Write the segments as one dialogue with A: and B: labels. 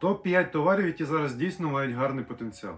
A: Топ-5 товарів, які зараз дійсно мають гарний потенціал.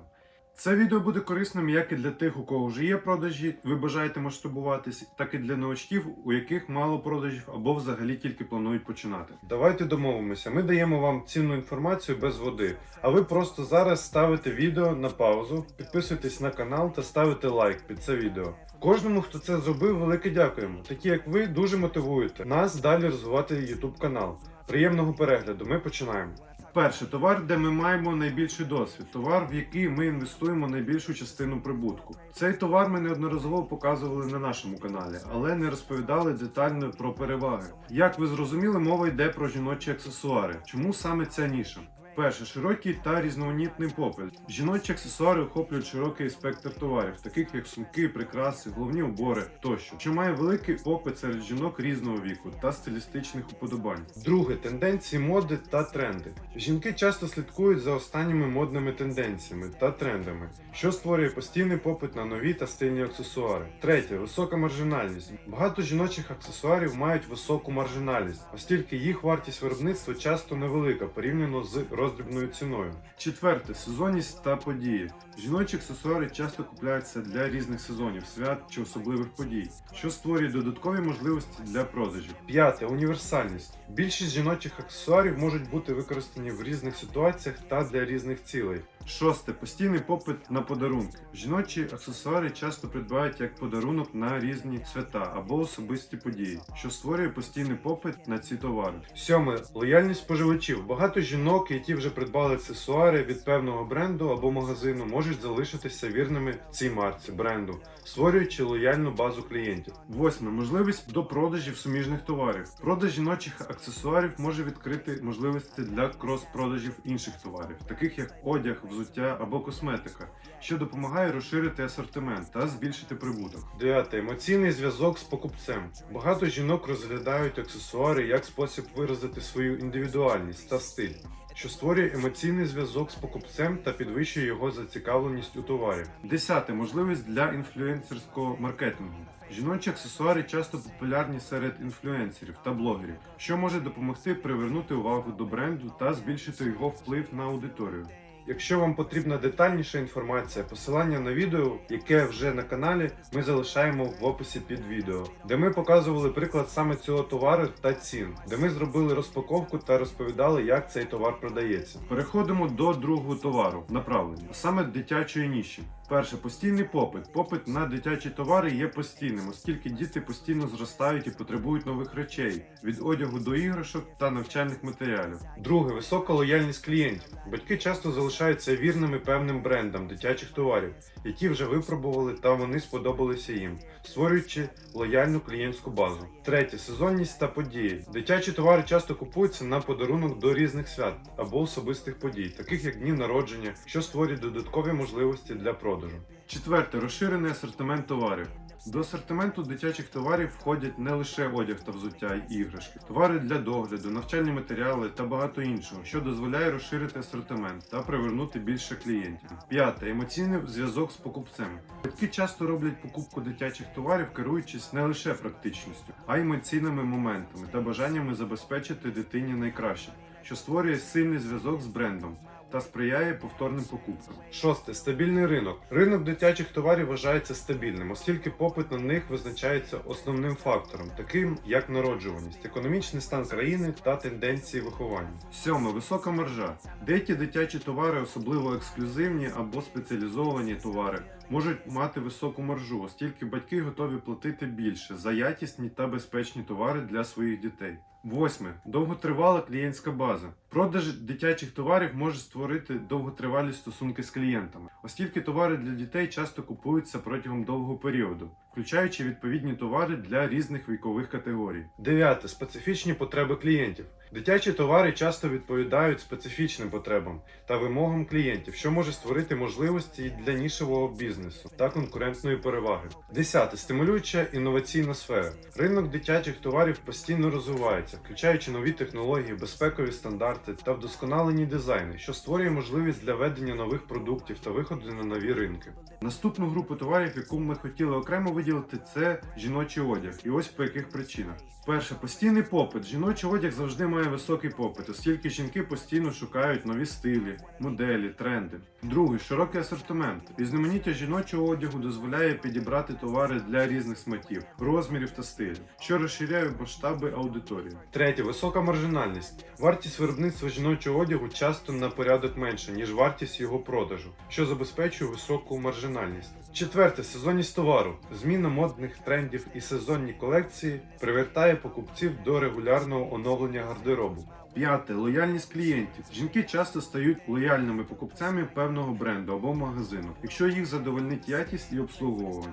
A: Це відео буде корисним як і для тих, у кого вже є продажі, ви бажаєте масштабуватись, так і для новачків, у яких мало продажів або взагалі тільки планують починати. Давайте домовимося. Ми даємо вам цінну інформацію без води. А ви просто зараз ставите відео на паузу, підписуйтесь на канал та ставите лайк під це відео. Кожному, хто це зробив, велике дякуємо. Такі як ви дуже мотивуєте нас далі розвивати YouTube канал. Приємного перегляду. Ми починаємо. Перше товар, де ми маємо найбільший досвід, товар, в який ми інвестуємо найбільшу частину прибутку. Цей товар ми неодноразово показували на нашому каналі, але не розповідали детально про переваги. Як ви зрозуміли, мова йде про жіночі аксесуари. Чому саме ця ніша? Перше, широкий та різноманітний попит. Жіночі аксесуари охоплюють широкий спектр товарів, таких як сумки, прикраси, головні убори тощо, що має великий попит серед жінок різного віку та стилістичних уподобань. Друге тенденції моди та тренди. Жінки часто слідкують за останніми модними тенденціями та трендами, що створює постійний попит на нові та стильні аксесуари. Третє висока маржинальність. Багато жіночих аксесуарів мають високу маржинальність, оскільки їх вартість виробництва часто невелика порівняно з роздрібною ціною. Четверте сезонність та події. Жіночі аксесуари часто купляються для різних сезонів, свят чи особливих подій, що створює додаткові можливості для продажів. П'яте універсальність. Більшість жіночих аксесуарів можуть бути використані в різних ситуаціях та для різних цілей. Шосте постійний попит на подарунки. Жіночі аксесуари часто придбають як подарунок на різні свята або особисті події, що створює постійний попит на ці товари. Сьоме лояльність споживачів. Багато жінок, які вже придбали аксесуари від певного бренду або магазину, можуть залишитися вірними цій марці бренду, створюючи лояльну базу клієнтів. Восьме можливість до продажів суміжних товарів. Продаж жіночих аксесуарів може відкрити можливості для крос-продажів інших товарів, таких як одяг, взуття або косметика, що допомагає розширити асортимент та збільшити прибуток. Дев'яте емоційний зв'язок з покупцем. Багато жінок розглядають аксесуари як спосіб виразити свою індивідуальність та стиль. Що створює емоційний зв'язок з покупцем та підвищує його зацікавленість у товарі. Десяте можливість для інфлюенсерського маркетингу. Жіночі аксесуари часто популярні серед інфлюенсерів та блогерів, що може допомогти привернути увагу до бренду та збільшити його вплив на аудиторію. Якщо вам потрібна детальніша інформація, посилання на відео, яке вже на каналі, ми залишаємо в описі під відео, де ми показували приклад саме цього товару та цін, де ми зробили розпаковку та розповідали, як цей товар продається. Переходимо до другого товару направлення, а саме дитячої ніші. Перше постійний попит. Попит на дитячі товари є постійним, оскільки діти постійно зростають і потребують нових речей від одягу до іграшок та навчальних матеріалів. Друге висока лояльність клієнтів. Батьки часто залишаються вірними певним брендам дитячих товарів, які вже випробували та вони сподобалися їм, створюючи лояльну клієнтську базу. Третє сезонність та події. Дитячі товари часто купуються на подарунок до різних свят або особистих подій, таких як дні народження, що створює додаткові можливості для продажу. Четверте розширений асортимент товарів. До асортименту дитячих товарів входять не лише одяг та взуття і іграшки, товари для догляду, навчальні матеріали та багато іншого, що дозволяє розширити асортимент та привернути більше клієнтів. П'яте емоційний зв'язок з покупцем. Батьки часто роблять покупку дитячих товарів, керуючись не лише практичністю, а й емоційними моментами та бажаннями забезпечити дитині найкраще, що створює сильний зв'язок з брендом та сприяє повторним покупкам. Шосте стабільний ринок. Ринок дитячих товарів вважається стабільним, оскільки попит на них визначається основним фактором, таким як народжуваність, економічний стан країни та тенденції виховання. Сьоме висока маржа. Деякі дитячі товари, особливо ексклюзивні або спеціалізовані товари, можуть мати високу маржу, оскільки батьки готові платити більше за якісні та безпечні товари для своїх дітей. Восьме довготривала клієнтська база. Продаж дитячих товарів може створити довготривалі стосунки з клієнтами, оскільки товари для дітей часто купуються протягом довгого періоду, включаючи відповідні товари для різних вікових категорій. Дев'яте специфічні потреби клієнтів. Дитячі товари часто відповідають специфічним потребам та вимогам клієнтів, що може створити можливості для нішевого бізнесу та конкурентної переваги. Десяте стимулююча інноваційна сфера. Ринок дитячих товарів постійно розвивається, включаючи нові технології, безпекові стандарти та вдосконалені дизайни, що створює можливість для ведення нових продуктів та виходу на нові ринки. Наступну групу товарів, яку ми хотіли окремо виділити, це жіночий одяг. І ось по яких причинах. Перше, постійний попит. Жіночий одяг завжди має високий попит, оскільки жінки постійно шукають нові стилі, моделі, тренди. Друге, широкий асортимент. Різноманіття жіночого одягу дозволяє підібрати товари для різних смаків, розмірів та стилів, що розширяє масштаби аудиторії. Третє, висока маржинальність. Вартість виробництва жіночого одягу часто на порядок менша, ніж вартість його продажу, що забезпечує високу маржинальність. Четверте, сезонність товару. Зміна модних трендів і сезонні колекції привертає покупців до регулярного оновлення гардеробу. П'яте лояльність клієнтів. Жінки часто стають лояльними покупцями певного бренду або магазину, якщо їх задовольнить якість і обслуговування.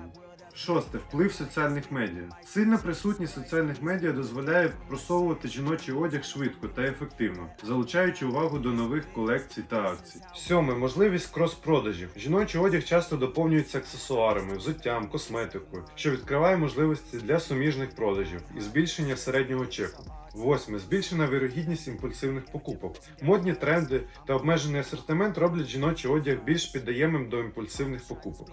A: Шосте вплив соціальних медіа. Сильна присутність соціальних медіа дозволяє просовувати жіночий одяг швидко та ефективно, залучаючи увагу до нових колекцій та акцій. Сьоме можливість крос-продажів. Жіночий одяг часто доповнюється аксесуарами, взуттям, косметикою, що відкриває можливості для суміжних продажів і збільшення середнього чеку. Восьме збільшена вірогідність імпульсивних покупок. Модні тренди та обмежений асортимент роблять жіночий одяг більш піддаємим до імпульсивних покупок.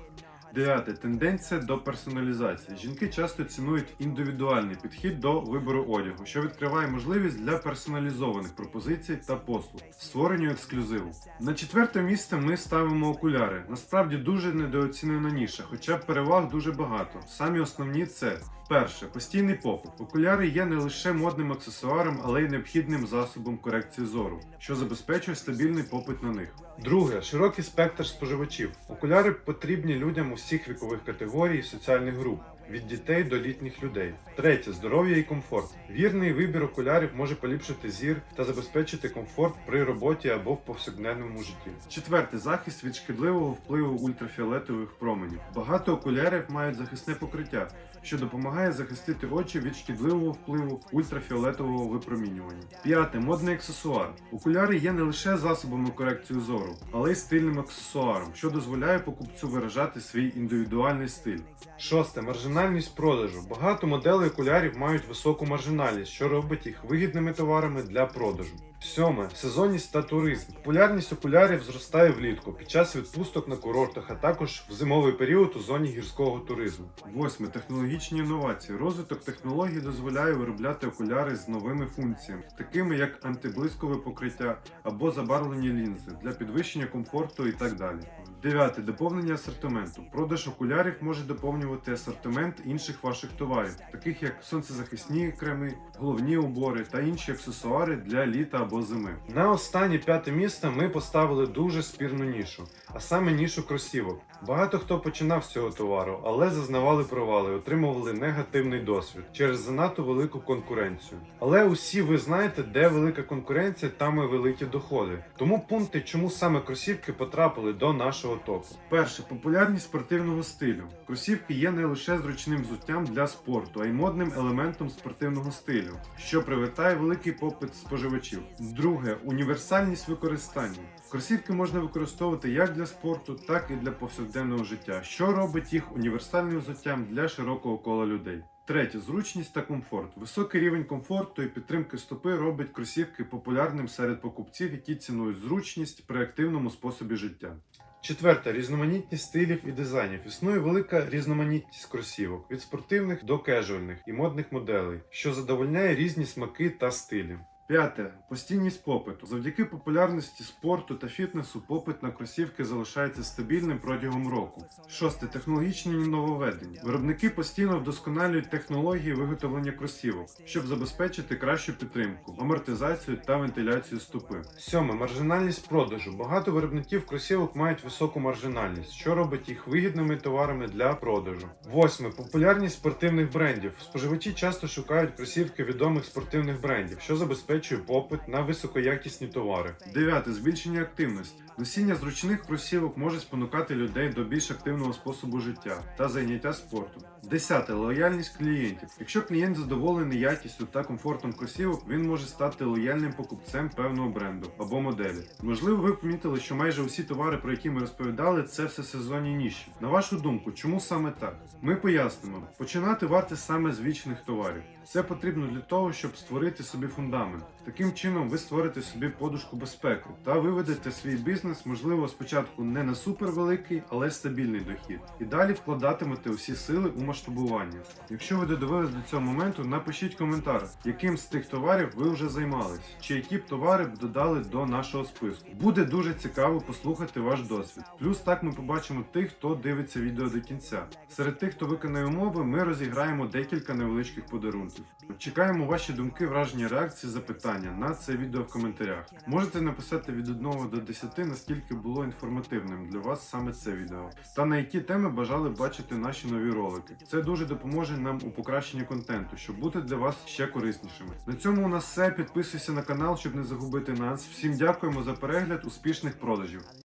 A: Дев'яте тенденція до персоналізації. Жінки часто цінують індивідуальний підхід до вибору одягу, що відкриває можливість для персоналізованих пропозицій та послуг, створенню ексклюзиву. На четверте місце ми ставимо окуляри. Насправді дуже недооцінена ніша, хоча переваг дуже багато. Самі основні це. Перше постійний попит. Окуляри є не лише модним аксесуаром, але й необхідним засобом корекції зору, що забезпечує стабільний попит на них. Друге широкий спектр споживачів. Окуляри потрібні людям усіх вікових категорій і соціальних груп. Від дітей до літніх людей. Третє здоров'я і комфорт. Вірний вибір окулярів може поліпшити зір та забезпечити комфорт при роботі або в повсякденному житті. Четверте захист від шкідливого впливу ультрафіолетових променів. Багато окулярів мають захисне покриття, що допомагає захистити очі від шкідливого впливу ультрафіолетового випромінювання. П'яте модний аксесуар. Окуляри є не лише засобами корекції зору, але й стильним аксесуаром, що дозволяє покупцю виражати свій індивідуальний стиль. Шосте маржинальність продажу. Багато моделей окулярів мають високу маржинальність, що робить їх вигідними товарами для продажу. Сьоме сезонність та туризм. Популярність окулярів зростає влітку під час відпусток на курортах, а також в зимовий період у зоні гірського туризму. Восьме технологічні інновації. Розвиток технологій дозволяє виробляти окуляри з новими функціями, такими як антиблискове покриття або забарвлені лінзи для підвищення комфорту і так далі. Дев'яте доповнення асортименту. Продаж окулярів може доповнювати асортимент інших ваших товарів, таких як сонцезахисні креми, головні убори та інші аксесуари для літа або зими. На останнє п'яте місце ми поставили дуже спірну нішу, а саме нішу кросівок. Багато хто починав з цього товару, але зазнавали провали, отримували негативний досвід через занадто велику конкуренцію. Але усі ви знаєте, де велика конкуренція, там і великі доходи. Тому пункти, чому саме кросівки потрапили до нашого топу. Перше популярність спортивного стилю. Кросівки є не лише зручним взуттям для спорту, а й модним елементом спортивного стилю, що привертає великий попит споживачів. Друге універсальність використання. Кросівки можна використовувати як для спорту, так і для повсякденного життя, що робить їх універсальним взуттям для широкого кола людей. Третє зручність та комфорт. Високий рівень комфорту і підтримки стопи робить кросівки популярним серед покупців, які цінують зручність при активному способі життя. Четверте різноманітність стилів і дизайнів. Існує велика різноманітність кросівок від спортивних до кежуальних і модних моделей, що задовольняє різні смаки та стилі. П'яте постійність попиту. Завдяки популярності спорту та фітнесу попит на кросівки залишається стабільним протягом року. Шосте технологічні нововведення. Виробники постійно вдосконалюють технології виготовлення кросівок, щоб забезпечити кращу підтримку, амортизацію та вентиляцію стопи. Сьоме маржинальність продажу. Багато виробників кросівок мають високу маржинальність, що робить їх вигідними товарами для продажу. Восьме популярність спортивних брендів. Споживачі часто шукають кросівки відомих спортивних брендів, що забезпечує попит на високоякісні товари. Дев'яте збільшення активності. Носіння зручних кросівок може спонукати людей до більш активного способу життя та зайняття спортом. Десяте лояльність клієнтів. Якщо клієнт задоволений якістю та комфортом кросівок, він може стати лояльним покупцем певного бренду або моделі. Можливо, ви помітили, що майже усі товари, про які ми розповідали, це все сезонні ніші. На вашу думку, чому саме так? Ми пояснимо. Починати варто саме з вічних товарів. Це потрібно для того, щоб створити собі фундамент. Таким чином, ви створите собі подушку безпеки та виведете свій бізнес, можливо, спочатку не на супервеликий, але стабільний дохід. І далі вкладатимете усі сили у масштабування. Якщо ви додивились до цього моменту, напишіть коментар, яким з тих товарів ви вже займались, чи які б товари б додали до нашого списку. Буде дуже цікаво послухати ваш досвід. Плюс так ми побачимо тих, хто дивиться відео до кінця. Серед тих, хто виконає умови, ми розіграємо декілька невеличких подарунків. Чекаємо ваші думки, враження, реакції, запитання на це відео в коментарях. Можете написати від 1 до 10, наскільки було інформативним для вас саме це відео, та на які теми бажали бачити наші нові ролики. Це дуже допоможе нам у покращенні контенту, щоб бути для вас ще кориснішими. На цьому у нас все. Підписуйся на канал, щоб не загубити нас. Всім дякуємо за перегляд, успішних продажів.